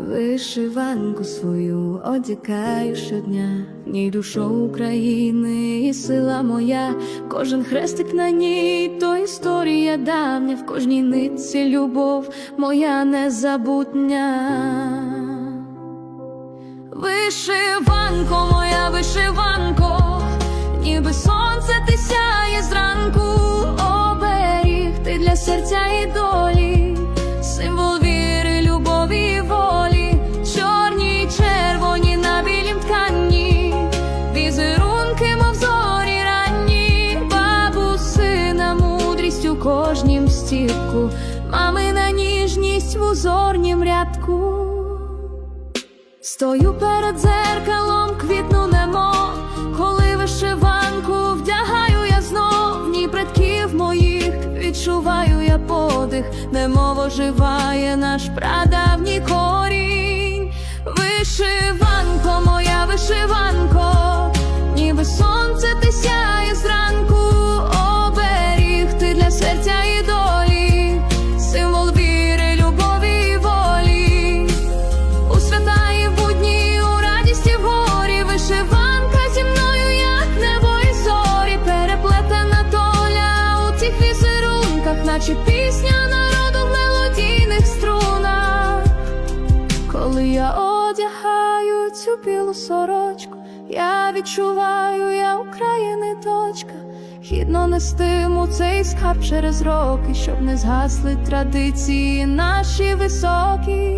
Вишиванку свою одягаю щодня, в ній душа України і сила моя, кожен хрестик на ній, то історія давня, в кожній нитці любов моя незабутня. Вишиванко, моя вишиванко, ніби сонце ти сяє зранку, оберіг ти для серця і долі, кожнім стірку, мамина ніжність в узорнім рядку. Стою перед дзеркалом, квітну немо, коли вишиванку вдягаю я знов, в ній предків моїх відчуваю я подих, немов оживає наш прадавній корінь. Наче пісня народу в мелодійних струнах. Коли я одягаю цю білу сорочку, я відчуваю, я України дочка. Гідно нестиму цей скарб через роки, щоб не згасли традиції наші високі.